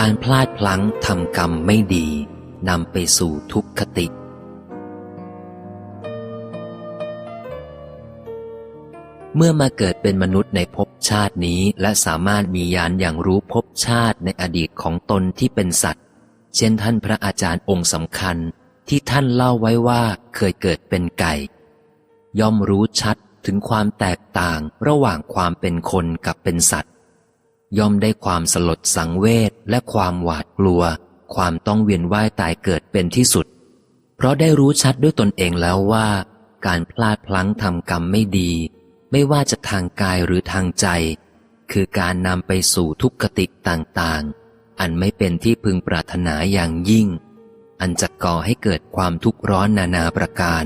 การพลาดพลั้งทำกรรมไม่ดีนำไปสู่ทุกขติ เมื่อมาเกิดเป็นมนุษย์ในภพชาตินี้และสามารถมียานอย่างรู้ภพชาติในอดีตของตนที่เป็นสัตว์ เช่นท่านพระอาจารย์องค์สำคัญที่ท่านเล่าไว้ว่าเคยเกิดเป็นไก่ ย่อมรู้ชัดถึงความแตกต่างระหว่างความเป็นคนกับเป็นสัตว์ ย่อมได้ความสลดสังเวชและความหวาดกลัว ความต้องเวียนว่ายตายเกิดเป็นที่สุด เพราะได้รู้ชัดด้วยตนเองแล้วว่า การพลาดพลั้งทำกรรมไม่ดี ไม่ว่าจะทางกายหรือทางใจ คือการนำไปสู่ทุกขติต่างๆ อันไม่เป็นที่พึงปรารถนาอย่างยิ่ง อันจะก่อให้เกิดความทุกข์ร้อนนานาประการ